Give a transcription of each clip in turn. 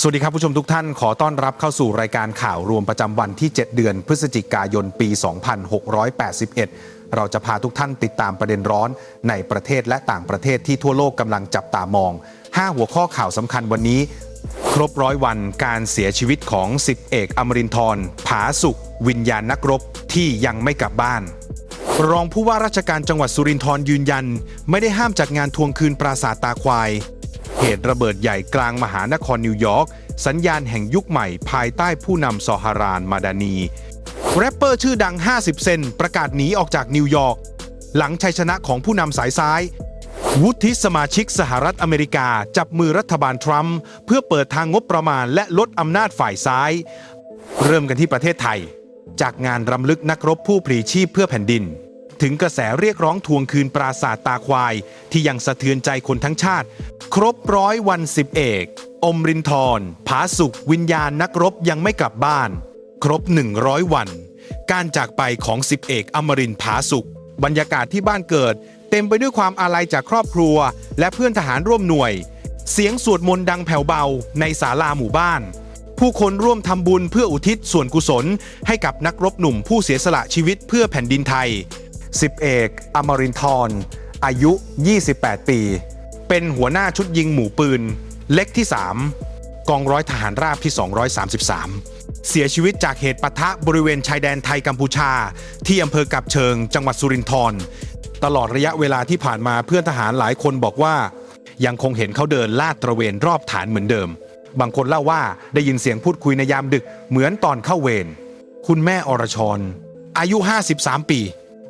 สวัสดีครับผู้ชมทุกท่านขอต้อนรับเข้าสู่รายการข่าวรวมประจำวันที่ 7 เดือน พฤศจิกายนปี 2681 เราจะพาทุกท่านติดตามประเด็นร้อนในประเทศและต่างประเทศที่ทั่วโลกกำลังจับตามอง 5 หัวข้อข่าวสำคัญวันนี้ ครบร้อยวันการเสียชีวิตของสิบเอกอมรินทร์ผาสุข วิญญาณนักรบที่ยังไม่กลับบ้าน รองผู้ว่าราชการจังหวัดสุรินทร์ยืนยัน ไม่ได้ห้ามจัดงานทวงคืนปราสาทตาควาย เหตุระเบิดใหญ่กลางมหานครนิวยอร์กสัญญาณแห่งยุคใหม่ภายใต้ผู้นำซอฮารานมาดานีแรปเปอร์ชื่อดัง 50 เซนประกาศหนีออกจากนิวยอร์กหลังชัยชนะของผู้นำสายซ้าย วุฒิสมาชิกสหรัฐอเมริกา จับมือรัฐบาลทรัมป์เพื่อเปิดทางงบประมาณและลดอำนาจฝ่ายซ้าย เริ่มกันที่ประเทศไทย จากงานรำลึกนักรบผู้พลีชีพเพื่อแผ่นดิน ถึงกระแสเรียกร้องทวงคืนปราสาทตาควาย ที่ยังสะเทือนใจคนทั้งชาติ ครบร้อยวันสิบเอก อมรินทร์ผาสุข วิญญาณนักรบยังไม่กลับบ้าน ครบ 100 วัน การจากไปของสิบเอกอมรินผาสุข บรรยากาศที่บ้านเกิด เต็มไปด้วยความอาลัยจากครอบครัว และเพื่อนทหารร่วมหน่วย เสียงสวดมนต์ดังแผ่วเบาในศาลาหมู่บ้านผู้คนร่วมทำบุญเพื่ออุทิศส่วนกุศล ให้กับนักรบหนุ่มผู้เสียสละชีวิตเพื่อแผ่นดินไทย สิบเอกอมรินทร์อายุ 28 ปี เป็นหัวหน้าชุดยิงหมู่ปืน เล็กที่ 3 กองร้อยทหารราบที่ 233 เสียชีวิตจากเหตุปะทะบริเวณชายแดนไทยกัมพูชา ที่อำเภอกับเชิง จังหวัดสุรินทร์ตลอดระยะเวลาที่ผ่านมาเพื่อนทหารหลายคนบอกว่า ยังคงเห็นเขาเดินลาดตระเวนรอบฐานเหมือนเดิม บางคนเล่าว่าได้ยินเสียงพูดคุยในยามดึกเหมือนตอนเข้าเวรคุณแม่อรชรอายุ 53 ปี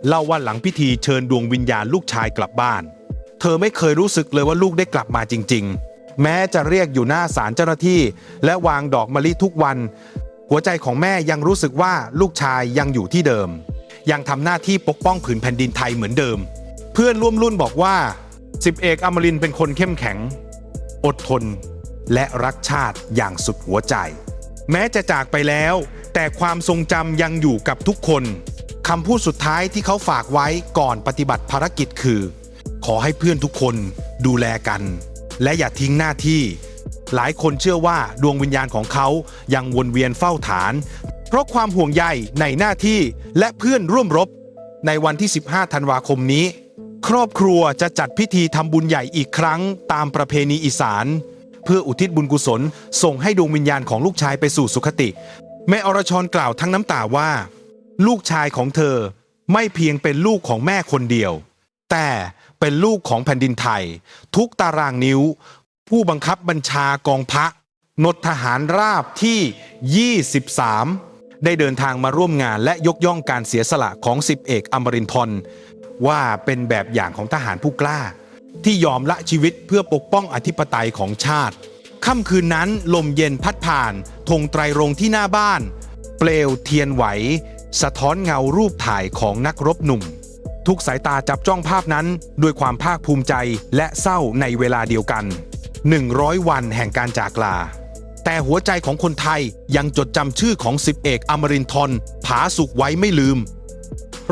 เล่าว่าหลังพิธีเชิญดวงวิญญาณลูกชายกลับบ้าน เธอไม่เคยรู้สึกเลยว่าลูกได้กลับมาจริง ๆ แม้จะเรียกอยู่หน้าศาลเจ้าหน้าที่ และวางดอกมะลิทุกวัน หัวใจของแม่ยังรู้สึกว่าลูกชายยังอยู่ที่เดิม ยังทำหน้าที่ปกป้องผืนแผ่นดินไทยเหมือนเดิม เพื่อนร่วมรุ่นบอกว่าสิบเอกอมรินเป็นคนเข้มแข็ง อดทน และรักชาติอย่างสุดหัวใจ แม้จะจากไปแล้ว แต่ความทรงจำยังอยู่กับทุกคน คำพูดสุดท้ายที่เขาฝากไว้ก่อนปฏิบัติภารกิจคือ ขอให้เพื่อนทุกคนดูแลกัน และอย่าทิ้งหน้าที่ หลายคนเชื่อว่าดวงวิญญาณของเขายังวนเวียนเฝ้าฐาน เพราะความห่วงใยในหน้าที่และเพื่อนร่วมรบ ในวันที่ 15 ธันวาคมนี้ ครอบครัวจะจัดพิธีทำบุญใหญ่อีกครั้งตามประเพณีอีสาน เพื่ออุทิศบุญกุศล ส่งให้ดวงวิญญาณของลูกชายไปสู่สุคติ แม่อรชรกล่าวทั้งน้ำตาว่า ลูกชายของเธอไม่เพียงเป็นลูกของแม่คนเดียว แต่เป็นลูกของแผ่นดินไทย ทุกตารางนิ้ว ผู้บังคับบัญชากองพระนดทหารราบที่ 23 ได้เดินทางมาร่วมงานและยกย่องการเสียสละของสิบเอกอมรินทร์ว่าเป็นแบบอย่างของทหารผู้กล้า ที่ยอมละชีวิตเพื่อปกป้องอธิปไตยของชาติค่ำคืนนั้นลมเย็นพัดผ่านธงไตรรงที่หน้าบ้าน เปลวเทียนไหว สะท้อนเงารูปถ่ายของนักรบหนุ่ม ทุกสายตาจับจ้องภาพนั้นด้วยความภาคภูมิใจและเศร้าในเวลาเดียวกัน 100 วันแห่งการจากลา แต่หัวใจของคนไทยยังจดจำชื่อของสิบเอกอมรินทร์ผาสุกไว้ไม่ลืม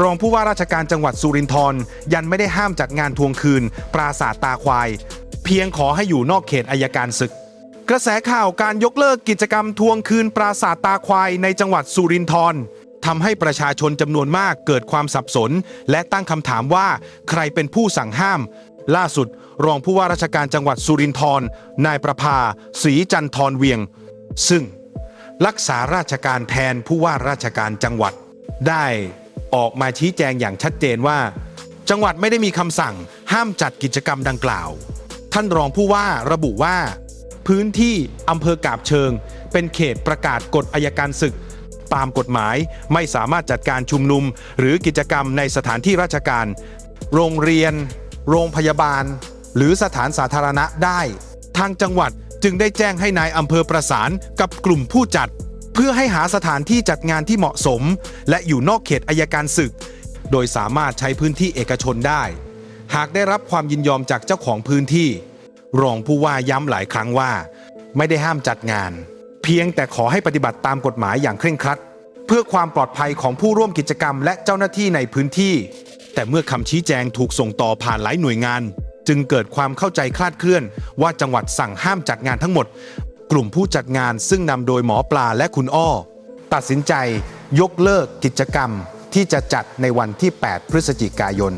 รองผู้ว่าราชการจังหวัดสุรินทร์ยันไม่ได้ห้ามจัดงานทวงคืน ปราสาทตาควาย เพียงขอให้อยู่นอกเขตอายการศึกกระแสข่าวการยกเลิกกิจกรรมทวงคืนปราสาทตาควายในจังหวัดสุรินทร์ ทำให้ประชาชนจำนวนมากเกิดความสับสน และตั้งคำถามว่าใครเป็นผู้สั่งห้าม ล่าสุด รองผู้ว่าราชการจังหวัดสุรินทร์นายประภาศรีจันทรเวียง ซึ่งรักษาราชการแทนผู้ว่าราชการจังหวัด ได้ออกมาชี้แจงอย่างชัดเจนว่า จังหวัดไม่ได้มีคำสั่ง ห้ามจัดกิจกรรมดังกล่าว ท่านรองผู้ว่าระบุว่า พื้นที่อำเภอกาบเชิง เป็นเขตประกาศกฎอายการศึก ตามกฎหมาย ไม่สามารถจัดการชุมนุม หรือกิจกรรมในสถานที่ราชการ โรงเรียน โรงพยาบาล หรือสถานสาธารณะได้ ทางจังหวัดจึงได้แจ้งให้นายอำเภอประสานกับกลุ่มผู้จัด เพื่อให้หาสถานที่จัดงานที่เหมาะสม และอยู่นอกเขตอายการศึก โดยสามารถใช้พื้นที่เอกชนได้ หากได้รับความยินยอมจากเจ้าของพื้นที่ รองผู้ว่าย้ำหลายครั้งว่า ไม่ได้ห้ามจัดงาน เพียงแต่ขอให้ปฏิบัติตามกฎหมายอย่างเคร่งครัด เพื่อความปลอดภัยของผู้ร่วมกิจกรรม และเจ้าหน้าที่ในพื้นที่ แต่เมื่อคำชี้แจงถูกส่งต่อผ่านหลายหน่วยงาน จึงเกิดความเข้าใจคลาดเคลื่อน ว่าจังหวัดสั่งห้ามจัดงานทั้งหมด กลุ่มผู้จัดงานซึ่งนำโดยหมอปลาและคุณอ้อ ตัดสินใจยกเลิกกิจกรรมที่จะจัดในวันที่ 8 พฤศจิกายน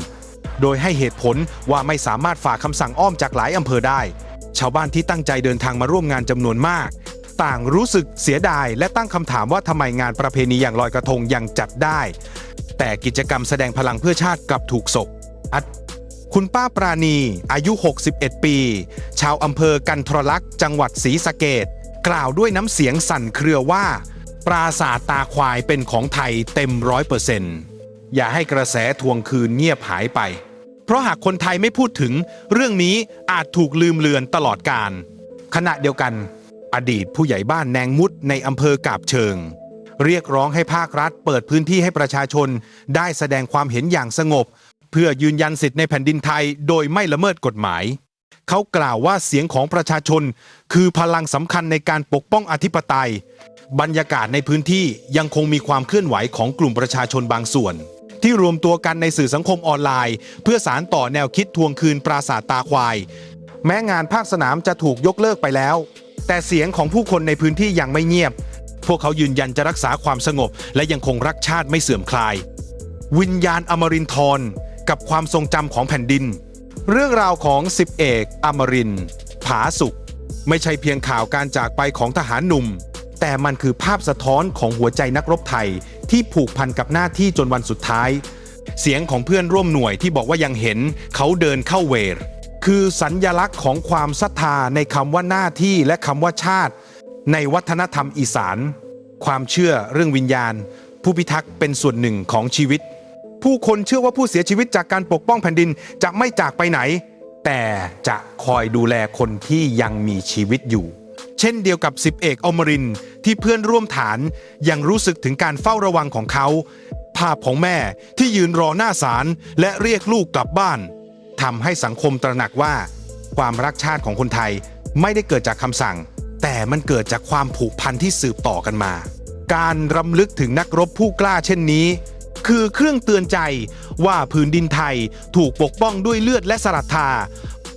โดยให้เหตุผลว่าไม่สามารถฝ่าคำสั่งอ้อมจากหลายอำเภอได้ ชาวบ้านที่ตั้งใจเดินทางมาร่วมงานจำนวนมาก ต่างรู้สึกเสียดาย และตั้งคำถามว่าทำไมงานประเพณีอย่างลอยกระทงยังจัดได้ แต่กิจกรรมแสดงพลังเพื่อชาติกลับถูกศกอัดคุณป้าปราณี อายุ 61 ปี ชาวอำเภอกันทรลักษ์จังหวัดศรีสะเกดกล่าวด้วยน้ำเสียงสั่นเครือว่า ปราสาทตาควายเป็นของไทยเต็มร้อยเปอร์เซ็นต์อย่าให้กระแสทวงคืนเงียบหายไป เพราะหากคนไทยไม่พูดถึง เรื่องนี้อาจถูกลืมเลือนตลอดกาลขณะเดียวกัน อดีตผู้ใหญ่บ้านแนงมุดในอำเภอกาบเชิง เรียกร้องให้ภาครัฐ เปิดพื้นที่ให้ประชาชน ได้แสดงความเห็นอย่างสงบ เพื่อยืนยันสิทธิในแผ่นดินไทย โดยไม่ละเมิดกฎหมาย เขากล่าวว่าเสียงของประชาชน คือพลังสำคัญในการปกป้องอธิปไตย บรรยากาศในพื้นที่ยังคงมีความเคลื่อนไหวของกลุ่มประชาชนบางส่วน ที่รวมตัวกันในสื่อสังคมออนไลน์ เพื่อสารต่อแนวคิดทวงคืนปราสาทตาควาย แม้งานภาคสนามจะถูกยกเลิกไปแล้ว แต่เสียงของผู้คนในพื้นที่ยังไม่เงียบ พวกเขายืนยันจะรักษาความสงบ และยังคงรักชาติไม่เสื่อมคลาย วิญญาณอมรินทร์กับความทรงจำของแผ่นดิน เรื่องราวของสิบเอกอมรินผาสุข ไม่ใช่เพียงข่าวการจากไปของทหารหนุ่ม แต่มันคือภาพสะท้อนของหัวใจนักรบไทย ที่ผูกพันกับหน้าที่จนวันสุดท้าย เสียงของเพื่อนร่วมหน่วยที่บอกว่ายังเห็นเขาเดินเข้าเวร คือสัญญลักษณ์ของความศรัทธาในคำว่าหน้าที่และคำว่าชาติ ในวัฒนธรรมอีสาน ความเชื่อเรื่องวิญญาณ ผู้พิทักษ์เป็นส่วนหนึ่งของชีวิต ผู้คนเชื่อว่าผู้เสียชีวิตจากการปกป้องแผ่นดินจะไม่จากไปไหน แต่จะคอยดูแลคนที่ยังมีชีวิตอยู่ เช่นเดียวกับสิบเอกอมรินที่เพื่อนร่วมฐานยังรู้สึกถึงการเฝ้าระวังของเขา ภาพของแม่ที่ยืนรอหน้าศาลและเรียกลูกกลับบ้าน ทำให้สังคมตระหนักว่า ความรักชาติของคนไทยไม่ได้เกิดจากคำสั่ง แต่มันเกิดจากความผูกพันที่สืบต่อกันมา การรำลึกถึงนักรบผู้กล้าเช่นนี้ คือเครื่องเตือนใจว่าพื้นดินไทยถูกปกป้องด้วยเลือดและสรัทธา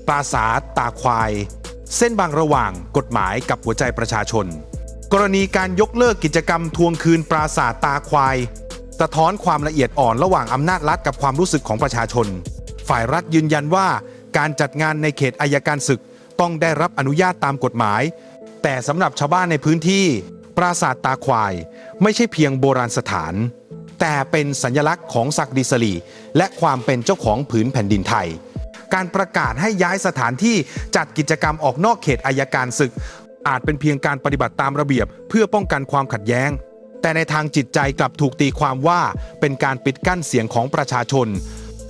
ปราสาทตาควาย เส้นบางระหว่างกฎหมายกับหัวใจประชาชน กรณีการยกเลิกกิจกรรมทวงคืนปราสาทตาควาย สะท้อนความละเอียดอ่อนระหว่างอำนาจรัฐกับความรู้สึกของประชาชน ฝ่ายรัฐยืนยันว่า การจัดงานในเขตอายการศึกต้องได้รับอนุญาตตามกฎหมาย แต่สำหรับชาวบ้านในพื้นที่ ปราสาทตาควาย ไม่ใช่เพียงโบราณสถาน แต่เป็นสัญลักษณ์ของศักดิสลีและความเป็นเจ้าของผืนแผ่นดินไทย การประกาศให้ย้ายสถานที่จัดกิจกรรมออกนอกเขตอายการศึก อาจเป็นเพียงการปฏิบัติตามระเบียบ เพื่อป้องกันความขัดแย้ง แต่ในทางจิตใจกลับถูกตีความว่าเป็นการปิดกั้นเสียงของประชาชน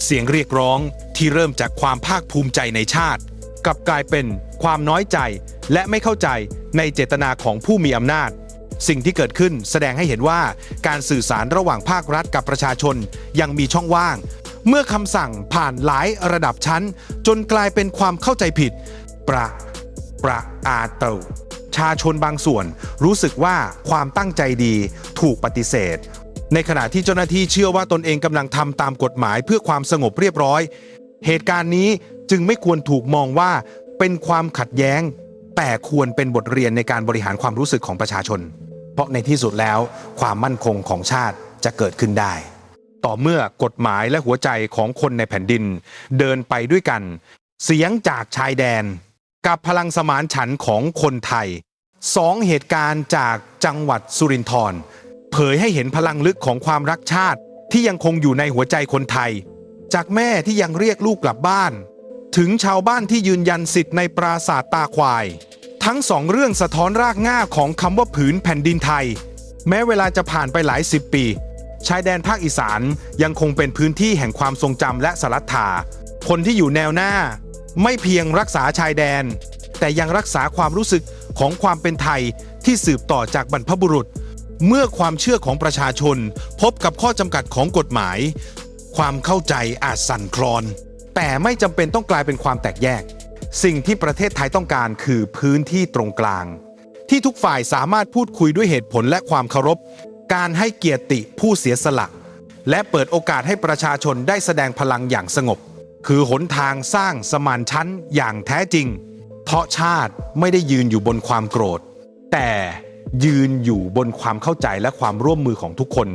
เสียงเรียกร้องที่เริ่มจากความภาคภูมิใจในชาติ กลับกลายเป็นความน้อยใจและไม่เข้าใจในเจตนาของผู้มีอำนาจ สิ่งที่เกิดขึ้นแสดงให้เห็นว่าการสื่อสารระหว่างภาครัฐกับประชาชนยังมีช่องว่าง เมื่อคำสั่งผ่านหลายระดับชั้น จนกลายเป็นความเข้าใจผิด ประประอาเตาชาชนบางส่วนรู้สึกว่าความตั้งใจดีถูกปฏิเสธ ในขณะที่เจ้าหน้าที่เชื่อว่าตนเองกำลังทำตามกฎหมายเพื่อความสงบเรียบร้อย เหตุการณ์นี้จึงไม่ควรถูกมองว่าเป็นความขัดแย้ง แต่ควรเป็นบทเรียนในการบริหารความรู้สึกของประชาชน เพราะในที่สุดแล้วความมั่นคงของชาติจะเกิดขึ้นได้ ต่อเมื่อกฎหมายและหัวใจของคนในแผ่นดิน เดินไปด้วยกัน เสียงจากชายแดน กับพลังสมานฉันของคนไทยสองเหตุการณ์จากจังหวัดสุรินทร์ เผยให้เห็นพลังลึกของความรักชาติที่ยังคงอยู่ในหัวใจคนไทย จากแม่ที่ยังเรียกลูกกลับบ้าน ถึงชาวบ้านที่ยืนยันสิทธิ์ในปราสาทตาควาย ทั้งสองเรื่องสะท้อนรากง่าของคำว่าผืนแผ่นดินไทย แม้เวลาจะผ่านไปหลายสิบปี ชายแดนภาคอีสานยังคงเป็นพื้นที่แห่งความทรงจำและสลัทธาคนที่อยู่แนวหน้า ไม่เพียงรักษาชายแดน แต่ยังรักษาความรู้สึกของความเป็นไทยที่สืบต่อจากบรรพบุรุษ เมื่อความเชื่อของประชาชน พบกับข้อจำกัดของกฎหมาย ความเข้าใจอาจสั่นคลอน แต่ไม่จำเป็นต้องกลายเป็นความแตกแยก สิ่งที่ประเทศไทยต้องการคือพื้นที่ตรงกลาง ที่ทุกฝ่ายสามารถพูดคุยด้วยเหตุผลและความเคารพ การให้เกียรติผู้เสียสละ และเปิดโอกาสให้ประชาชนได้แสดงพลังอย่างสงบ คือหนทางสร้างสมานชั้นอย่างแท้จริง เพราะชาติไม่ได้ยืนอยู่บนความโกรธ แต่ ยืนอยู่บนความเข้าใจและความร่วมมือของทุกคน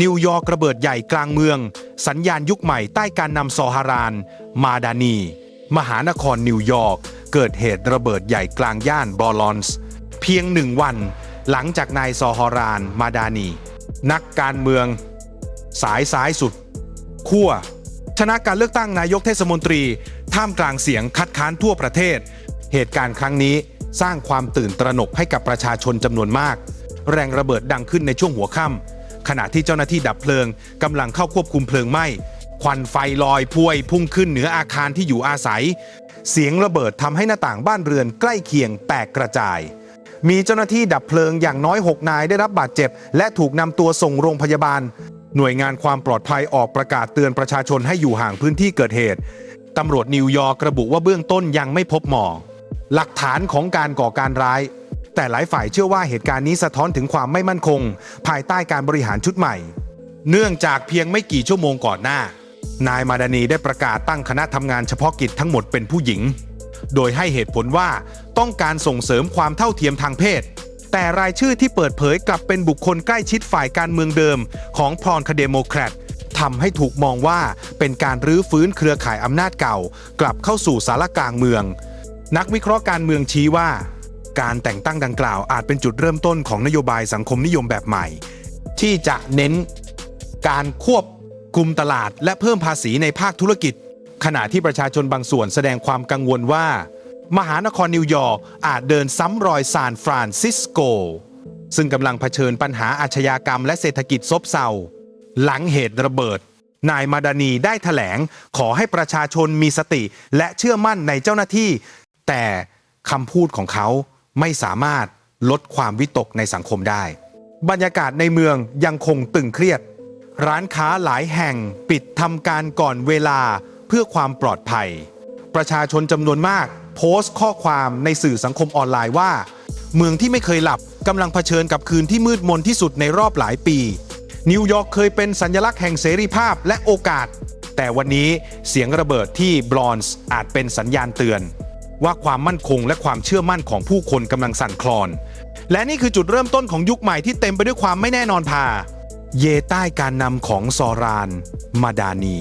นิวยอร์กระเบิดใหญ่กลางเมือง สัญญาณยุคใหม่ใต้การนำซอฮาราน มาดานี มหานครนิวยอร์กเกิดเหตุระเบิดใหญ่กลางย่านบอลอนส์เพียงหนึ่งวัน หลังจากนายซอฮาราน มาดานี นักการเมือง สายซ้ายสุดขั้วชนะการเลือกตั้งนายกเทศมนตรี ท่ามกลางเสียงคัดค้านทั่วประเทศ เหตุการณ์ครั้งนี้ สร้างความตื่นตระหนกให้กับประชาชนจำนวนมาก แรงระเบิดดังขึ้นในช่วงหัวค่ำขณะที่เจ้าหน้าที่ดับเพลิงกำลังเข้าควบคุมเพลิงไหม้ควันไฟลอยพวยพุ่งขึ้นเหนืออาคารที่อยู่อาศัย เสียงระเบิดทำให้หน้าต่างบ้านเรือนใกล้เคียงแตกกระจาย มีเจ้าหน้าที่ดับเพลิงอย่างน้อย 6 นายได้รับบาดเจ็บ และถูกนำตัวส่งโรงพยาบาล หน่วยงานความปลอดภัยออกประกาศเตือนประชาชนให้อยู่ห่างพื้นที่เกิดเหตุตำรวจนิวยอร์กระบุว่าเบื้องต้นยังไม่พบหมอ หลักฐานของการก่อการร้าย แต่หลายฝ่ายเชื่อว่าเหตุการณ์นี้สะท้อนถึงความไม่มั่นคง ภายใต้การบริหารชุดใหม่ เนื่องจากเพียงไม่กี่ชั่วโมงก่อนหน้า นายมาดานีได้ประกาศตั้งคณะทำงานเฉพาะกิจทั้งหมดเป็นผู้หญิง โดยให้เหตุผลว่าต้องการส่งเสริมความเท่าเทียมทางเพศ แต่รายชื่อที่เปิดเผยกลับเป็นบุคคลใกล้ชิดฝ่ายการเมืองเดิม ของพรอนคเดโมแครตทำให้ถูกมองว่าเป็นการรื้อฟื้นเครือข่ายอำนาจเก่า กลับเข้าสู่สารกลางเมือง นักวิเคราะห์การเมืองชี้ว่า การแต่งตั้งดังกล่าวอาจเป็นจุดเริ่มต้นของนโยบายสังคมนิยมแบบใหม่ ที่จะเน้นการควบคุมตลาด และเพิ่มภาษีในภาคธุรกิจ ขณะที่ประชาชนบางส่วนแสดงความกังวลว่า มหานครนิวยอร์กอาจเดินซ้ำรอยซานฟรานซิสโก ซึ่งกำลังเผชิญปัญหาอาชญากรรมและเศรษฐกิจซบเซาหลังเหตุระเบิด นายมาดานีได้ถแถลงขอให้ประชาชนมีสติ และเชื่อมั่นในเจ้าหน้าที่ แต่คำพูดของเขาไม่สามารถลดความวิตกในสังคมได้ บรรยากาศในเมืองยังคงตึงเครียด ร้านค้าหลายแห่งปิดทำการก่อนเวลาเพื่อความปลอดภัย ประชาชนจำนวนมาก โพสต์ข้อความในสื่อสังคมออนไลน์ว่า เมืองที่ไม่เคยหลับกำลังเผชิญกับคืนที่มืดมนที่สุดในรอบหลายปี นิวยอร์กเคยเป็นสัญลักษณ์แห่งเสรีภาพและโอกาส แต่วันนี้เสียงระเบิดที่บรอนซ์อาจเป็นสัญญาณเตือน ว่าความมั่นคงและความเชื่อมั่นของผู้คนกำลังสั่นคลอน และนี่คือจุดเริ่มต้นของยุคใหม่ที่เต็มไปด้วยความไม่แน่นอนพา เยใต้การนำของซอราน มาดานี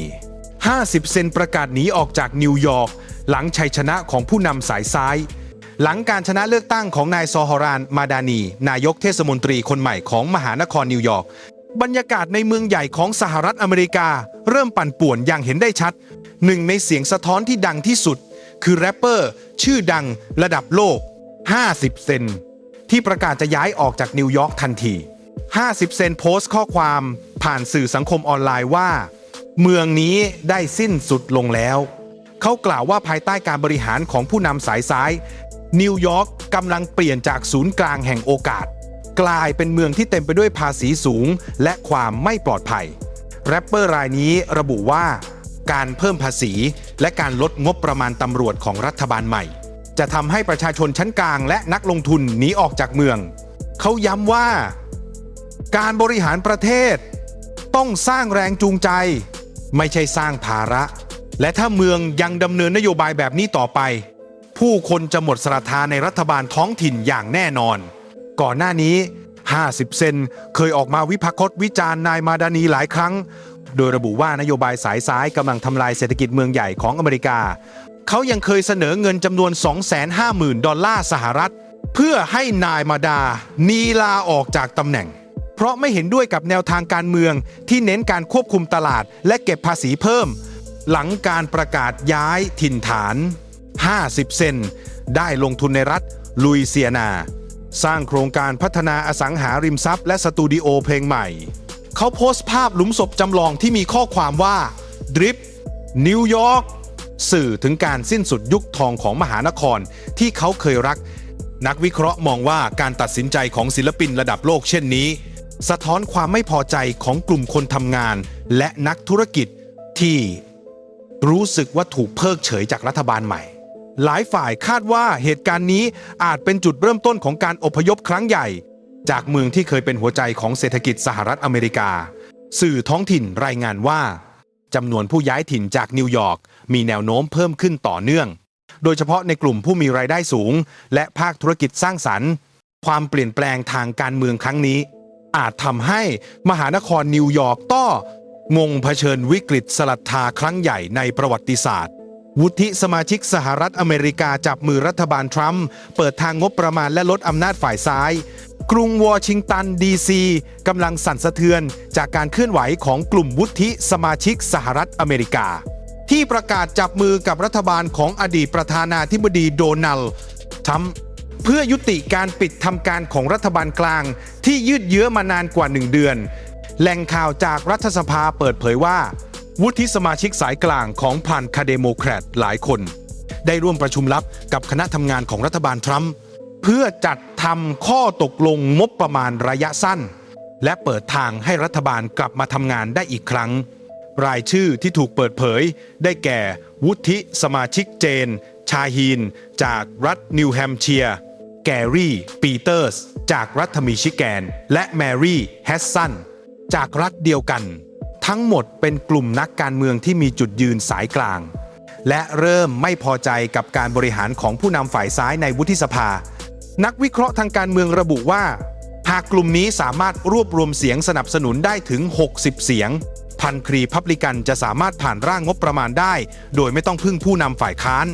50 เซนประกาศหนีออกจากนิวยอร์กหลังชัยชนะของผู้นำสายซ้าย หลังการชนะเลือกตั้งของนายซอฮาราน มาดานี นายกเทศมนตรีคนใหม่ของมหานครนิวยอร์กบรรยากาศในเมืองใหญ่ของสหรัฐอเมริกา เริ่มปั่นป่วนอย่างเห็นได้ชัดหนึ่งในเสียงสะท้อนที่ดังที่สุด คือแรปเปอร์ชื่อดังระดับโลก 50 เซนที่ประกาศจะย้ายออกจากนิวยอร์กทันที 50 เซนโพสต์ข้อความผ่านสื่อสังคมออนไลน์ว่า เมืองนี้ได้สิ้นสุดลงแล้ว เขากล่าวว่าภายใต้การบริหารของผู้นำสายซ้าย นิวยอร์กกำลังเปลี่ยนจากศูนย์กลางแห่งโอกาส กลายเป็นเมืองที่เต็มไปด้วยภาษีสูง และความไม่ปลอดภัย แรปเปอร์รายนี้ระบุว่า การเพิ่มภาษี และการลดงบประมาณตำรวจของรัฐบาลใหม่ จะทำให้ประชาชนชั้นกลางและนักลงทุนหนีออกจากเมือง เขาย้ำว่า การบริหารประเทศ ต้องสร้างแรงจูงใจ ไม่ใช่สร้างภาระ และถ้าเมืองยังดำเนินนโยบายแบบนี้ต่อไป ผู้คนจะหมดศรัทธาในรัฐบาลท้องถิ่นอย่างแน่นอน ก่อนหน้านี้ 50 เซนเคยออกมาวิพากษ์วิจารณ์นายมาดานีหลายครั้ง โดยระบุว่านโยบายสายซ้ายกำลังทำลายเศรษฐกิจเมืองใหญ่ของอเมริกา เขายังเคยเสนอเงินจำนวน 250,000 ดอลลาร์สหรัฐ เพื่อให้นายมาดา นีลาออกจากตำแหน่ง เพราะไม่เห็นด้วยกับแนวทางการเมืองที่เน้นการควบคุมตลาด และเก็บภาษีเพิ่ม หลังการประกาศย้ายถิ่นฐาน 50 เซนได้ลงทุนในรัฐลุยเซียนา สร้างโครงการพัฒนาอสังหาริมทรัพย์และสตูดิโอเพลงใหม่ เขาโพสต์ภาพหลุมศพจำลองที่มีข้อความว่าดริปนิวยอร์กสื่อถึงการสิ้นสุดยุคทองของมหานครที่เขาเคยรัก นักวิเคราะห์มองว่าการตัดสินใจของศิลปินระดับโลกเช่นนี้ สะท้อนความไม่พอใจของกลุ่มคนทำงาน และนักธุรกิจที่รู้สึกว่าถูกเพิกเฉยจากรัฐบาลใหม่ หลายฝ่ายคาดว่าเหตุการณ์นี้อาจเป็นจุดเริ่มต้นของการอพยพครั้งใหญ่ จากเมืองที่เคยเป็นหัวใจของเศรษฐกิจสหรัฐอเมริกา สื่อท้องถิ่นรายงานว่าจำนวนผู้ย้ายถิ่นจากนิวยอร์กมีแนวโน้มเพิ่มขึ้นต่อเนื่อง โดยเฉพาะในกลุ่มผู้มีรายได้สูง และภาคธุรกิจสร้างสรรค์ ความเปลี่ยนแปลงทางการเมืองครั้งนี้ อาจทำให้มหานครนิวยอร์กต้องงงเผชิญวิกฤตสลัดทาครั้งใหญ่ในประวัติศาสตร์ วุฒิสมาชิกสหรัฐอเมริกาจับมือรัฐบาลทรัมป์เปิดทางงบประมาณและลดอำนาจฝ่ายซ้าย กรุงวอชิงตันดีซีกำลังสั่นสะเทือนจากการเคลื่อนไหวของกลุ่มวุฒิสมาชิกสหรัฐอเมริกา ที่ประกาศจับมือกับรัฐบาลของอดีตประธานาธิบดีโดนัลด์ทรัมป์เพื่อยุติการปิดทำการของรัฐบาลกลาง ที่ยืดเยื้อมานานกว่าหนึ่งเดือน แหล่งข่าวจากรัฐสภาเปิดเผยว่า วุฒิสมาชิกสายกลางของพรรคคาเดโมแครตหลายคน ได้ร่วมประชุมลับกับคณะทำงานของรัฐบาลทรัมป์ เพื่อจัดทำข้อตกลงงบประมาณระยะสั้น และเปิดทางให้รัฐบาลกลับมาทำงานได้อีกครั้ง รายชื่อที่ถูกเปิดเผย ได้แก่ วุฒิสมาชิกเจน ชาฮีน จากรัฐนิวแฮมเชียร์ แกรี่ ปีเตอร์ส จากรัฐมิชิแกน และแมรี่ แฮสซัน จากรัฐเดียวกัน ทั้งหมดเป็นกลุ่มนักการเมืองที่มีจุดยืนสายกลาง และเริ่มไม่พอใจกับการบริหารของผู้นำฝ่ายซ้ายในวุฒิสภา นักวิเคราะห์ทางการเมืองระบุว่า หากกลุ่มนี้สามารถรวบรวมเสียงสนับสนุนได้ถึง 60 เสียง พันครีพับลิกันจะสามารถผ่านร่างงบประมาณได้ โดยไม่ต้องพึ่งผู้นำฝ่ายค้าน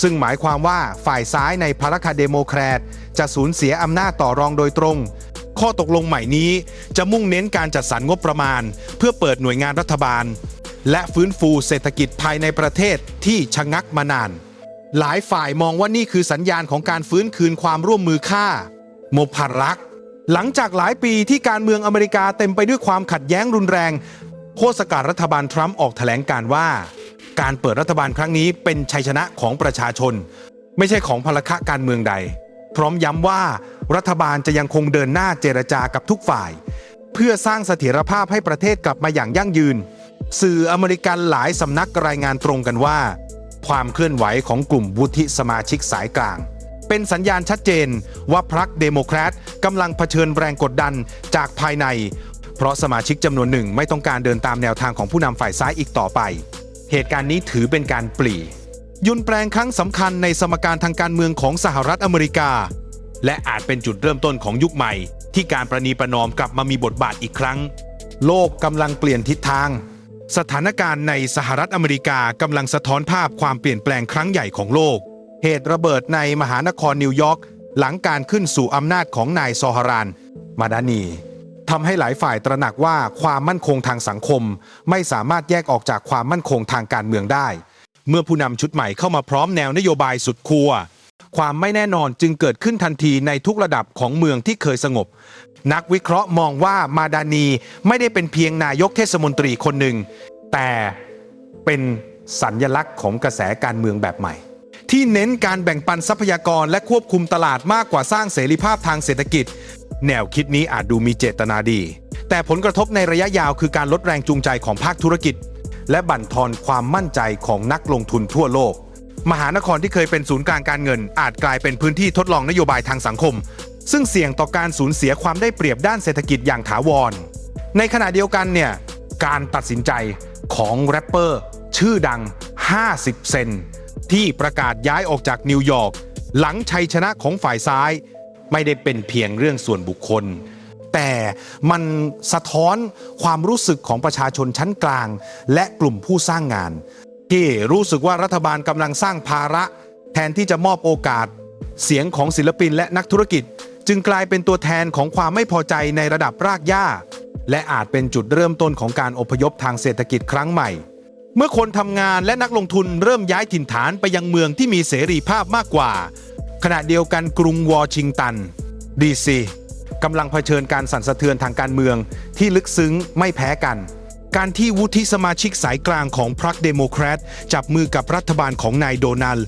ซึ่งหมายความว่าฝ่ายซ้ายในพรรคเดโมแครตจะสูญเสียอำนาจต่อรองโดยตรง ข้อตกลงใหม่นี้จะมุ่งเน้นการจัดสรรงบประมาณ เพื่อเปิดหน่วยงานรัฐบาล และฟื้นฟูเศรษฐกิจภายในประเทศที่ชะงักมานาน หลายฝ่ายมองว่านี่คือสัญญาณของการฟื้นคืนความร่วมมือค่าโมพารัก หลังจากหลายปีที่การเมืองอเมริกาเต็มไปด้วยความขัดแย้งรุนแรงโฆษการัฐบาลทรัมป์ออกแถลงการว่า การเปิดรัฐบาลครั้งนี้เป็นชัยชนะของประชาชน ไม่ใช่ของพลคการเมืองใด พร้อมย้ำว่ารัฐบาลจะยังคงเดินหน้าเจรจากับทุกฝ่าย เพื่อสร้างเสถียรภาพให้ประเทศกลับมาอย่างยั่งยืน สื่ออเมริกันหลายสำนักรายงานตรงกันว่า ความเคลื่อนไหวของกลุ่มวุฒิสมาชิกสายกลาง เป็นสัญญาณชัดเจนว่าพรรคเดโมแครตกำลังเผชิญแรงกดดันจากภายใน เพราะสมาชิกจำนวนหนึ่งไม่ต้องการเดินตามแนวทางของผู้นำฝ่ายซ้ายอีกต่อไป เหตุการณ์นี้ถือเป็นการปลียุนแปลงครั้งสำคัญในสมการทางการเมืองของสหรัฐอเมริกา และอาจเป็นจุดเริ่มต้นของยุคใหม่ ที่การประนีประนอมกลับมามีบทบาทอีกครั้ง โลกกำลังเปลี่ยนทิศทาง สถานการณ์ในสหรัฐอเมริกากำลังสะท้อนภาพความเปลี่ยนแปลงครั้งใหญ่ของโลก เหตุระเบิดในมหานครนิวยอร์กหลังการขึ้นสู่อำนาจของนายซอฮาราน มาดานีทำให้หลายฝ่ายตระหนักว่าความมั่นคงทางสังคม ไม่สามารถแยกออกจากความมั่นคงทางการเมืองได้ เมื่อผู้นำชุดใหม่เข้ามาพร้อมแนวนโยบายสุดขั้วความไม่แน่นอนจึงเกิดขึ้นทันทีในทุกระดับของเมืองที่เคยสงบ นักวิเคราะห์มองว่ามาดานีไม่ได้เป็นเพียงนายกเทศมนตรีคนหนึ่ง แต่เป็นสัญญลักษณ์ของกระแสการเมืองแบบใหม่ ที่เน้นการแบ่งปันทรัพยากรและควบคุมตลาดมากกว่าสร้างเสรีภาพทางเศรษฐกิจ แนวคิดนี้อาจดูมีเจตนาดี แต่ผลกระทบในระยะยาวคือการลดแรงจูงใจของภาคธุรกิจ และบั่นทอนความมั่นใจของนักลงทุนทั่วโลก มหานครที่เคยเป็นศูนย์กลางการเงิน อาจกลายเป็นพื้นที่ทดลองนโยบายทางสังคม ซึ่งเสี่ยงต่อการสูญเสียความได้เปรียบด้านเศรษฐกิจอย่างถาวร ในขณะเดียวกันเนี่ยการตัดสินใจของแรปเปอร์ชื่อดัง 50 เซนที่ประกาศย้ายออกจากนิวยอร์กหลังชัยชนะของฝ่ายซ้าย ไม่ได้เป็นเพียงเรื่องส่วนบุคคล แต่มันสะท้อนความรู้สึกของประชาชนชั้นกลาง และกลุ่มผู้สร้างงาน ที่รู้สึกว่ารัฐบาลกำลังสร้างภาระ แทนที่จะมอบโอกาส เสียงของศิลปินและนักธุรกิจ จึงกลายเป็นตัวแทนของความไม่พอใจในระดับรากหญ้า และอาจเป็นจุดเริ่มต้นของการอพยพทางเศรษฐกิจครั้งใหม่ เมื่อคนทำงานและนักลงทุนเริ่มย้ายถิ่นฐานไปยังเมืองที่มีเสรีภาพมากกว่า ขณะเดียวกันกรุงวอชิงตันดีซีกำลังเผชิญการสั่นสะเทือนทางการเมืองที่ลึกซึ้งไม่แพ้กัน การที่วุฒิสมาชิกสายกลางของพรรคเดโมแครตจับมือกับรัฐบาลของนายโดนัลด์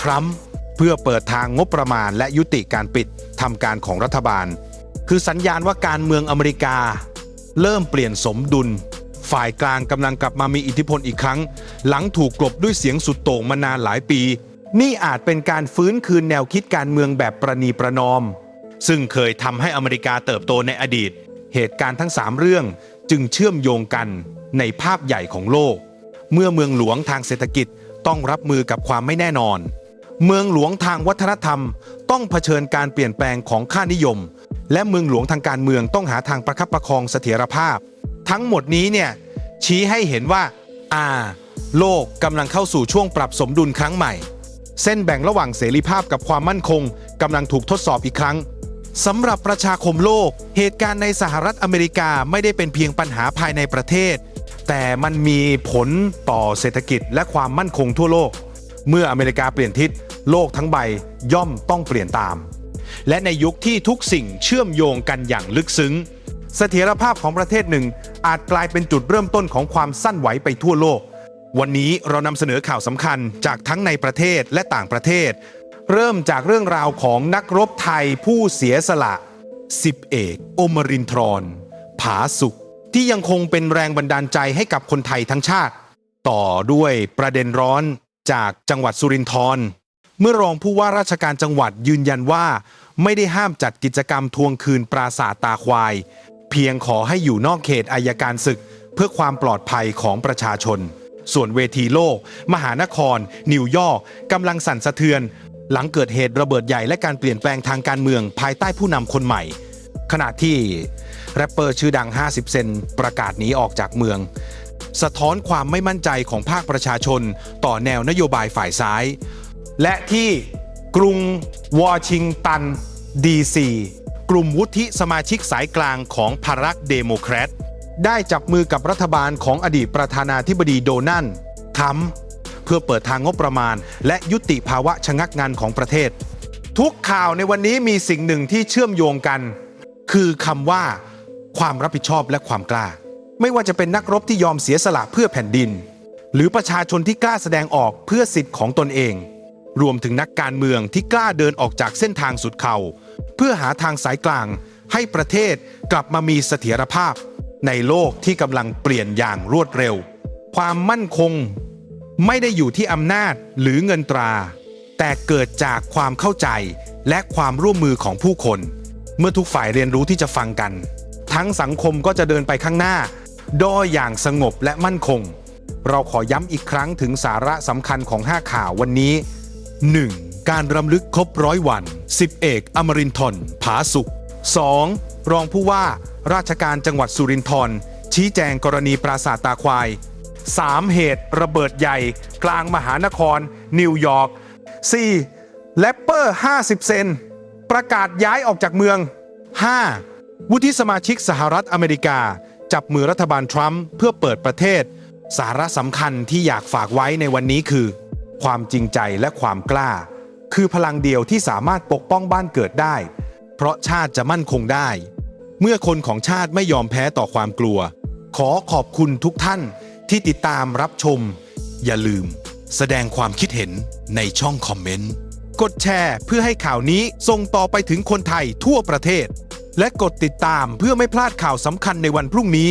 ทรัมป์ เพื่อเปิดทางงบประมาณและยุติการปิดทำการของรัฐบาล คือสัญญาณว่าการเมืองอเมริกา เริ่มเปลี่ยนสมดุล ฝ่ายกลางกำลังกลับมามีอิทธิพลอีกครั้ง หลังถูกกลบด้วยเสียงสุดโต่งมานานหลายปี นี่อาจเป็นการฟื้นคืนแนวคิดการเมืองแบบประนีประนอม ซึ่งเคยทำให้อเมริกาเติบโตในอดีต เหตุการณ์ทั้ง 3 เรื่องจึงเชื่อมโยงกันในภาพใหญ่ของโลก เมื่อเมืองหลวงทางเศรษฐกิจต้องรับมือกับความไม่แน่นอน เมืองหลวงทางวัฒนธรรม ต้องเผชิญการเปลี่ยนแปลงของค่านิยม และเมืองหลวงทางการเมืองต้องหาทางประคับประคองเสถียรภาพ ทั้งหมดนี้เนี่ยชี้ให้เห็นว่าอาโลกกำลังเข้าสู่ช่วงปรับสมดุลครั้งใหม่ เส้นแบ่งระหว่างเสรีภาพกับความมั่นคงกำลังถูกทดสอบอีกครั้งสำหรับประชาคมโลก เหตุการณ์ในสหรัฐอเมริกาไม่ได้เป็นเพียงปัญหาภายในประเทศ แต่มันมีผลต่อเศรษฐกิจและความมั่นคงทั่วโลก เมื่ออเมริกาเปลี่ยนทิศ โลกทั้งใบย่อมต้องเปลี่ยนตาม และในยุคที่ทุกสิ่งเชื่อมโยงกันอย่างลึกซึ้ง เสถียรภาพของประเทศหนึ่ง อาจกลายเป็นจุดเริ่มต้นของความสั้นไหวไปทั่วโลก วันนี้เรานำเสนอข่าวสำคัญจากทั้งในประเทศและต่างประเทศ เริ่มจากเรื่องราวของนักรบไทยผู้เสียสละสิบเอกโอมรินทรอนผาสุขที่ยังคงเป็นแรงบันดาลใจให้กับคนไทยทั้งชาติ ต่อด้วยประเด็นร้อนจากจังหวัดสุรินทร์ เมื่อรองผู้ว่าราชการจังหวัดยืนยันว่า ไม่ได้ห้ามจัดกิจกรรมทวงคืนปราสาทตาควาย เพียงขอให้อยู่นอกเขตอายการศึก เพื่อความปลอดภัยของประชาชน ส่วนเวทีโลก มหานคร นิวยอร์กกำลังสั่นสะเทือน หลังเกิดเหตุระเบิดใหญ่และการเปลี่ยนแปลงทางการเมืองภายใต้ผู้นำคนใหม่ ขณะที่แรปเปอร์ชื่อดัง 50 เซนประกาศหนีออกจากเมืองสะท้อนความไม่มั่นใจของภาคประชาชน ต่อแนวนโยบายฝ่ายซ้าย และที่กรุงวอชิงตันดีซีกลุ่มวุฒิสมาชิกสายกลางของพรรคเดโมแครต ได้จับมือกับรัฐบาลของอดีตประธานาธิบดีโดนัลด์ทรัมป์เพื่อเปิดทางงบประมาณ และยุติภาวะชะงักงันของประเทศ ทุกข่าวในวันนี้มีสิ่งหนึ่งที่เชื่อมโยงกัน คือคำว่า ความรับผิดชอบและความกล้า ไม่ว่าจะเป็นนักรบที่ยอมเสียสละเพื่อแผ่นดิน หรือประชาชนที่กล้าแสดงออกเพื่อสิทธิ์ของตนเอง รวมถึงนักการเมืองที่กล้าเดินออกจากเส้นทางสุดเขาเพื่อหาทางสายกลาง ให้ประเทศกลับมามีเสถียรภาพ ในโลกที่กำลังเปลี่ยนอย่างรวดเร็ว ความมั่นคง ไม่ได้อยู่ที่อำนาจหรือเงินตรา แต่เกิดจากความเข้าใจและความร่วมมือของผู้คน เมื่อทุกฝ่ายเรียนรู้ที่จะฟังกัน ทั้งสังคมก็จะเดินไปข้างหน้าโดยอย่างสงบและมั่นคง เราขอย้ำอีกครั้งถึงสาระสำคัญของ 5 ข่าววันนี้ 1. การรำลึกครบร้อยวัน10เอกอมรินทร์ผาสุข 2. รองผู้ว่าราชการจังหวัดสุรินทร์ชี้แจงกรณีปราสาทตาควาย 3. เหตุระเบิดใหญ่ กลางมหานคร นิวยอร์ก 4. แรปเปอร์ 50 เซน ประกาศย้ายออกจากเมือง 5. วุฒิสมาชิกสหรัฐอเมริกา จับมือรัฐบาลทรัมป์เพื่อเปิดประเทศ สาระสำคัญที่อยากฝากไว้ในวันนี้คือ ความจริงใจและความกล้า คือพลังเดียวที่สามารถปกป้องบ้านเกิดได้ เพราะชาติจะมั่นคงได้ เมื่อคนของชาติไม่ยอมแพ้ต่อความกลัว ขอขอบคุณทุกท่านที่ติดตามรับชม อย่าลืม แสดงความคิดเห็นในช่องคอมเมนต์ กดแชร์เพื่อให้ข่าวนี้ส่งต่อไปถึงคนไทยทั่วประเทศ และกดติดตามเพื่อไม่พลาดข่าวสำคัญในวันพรุ่งนี้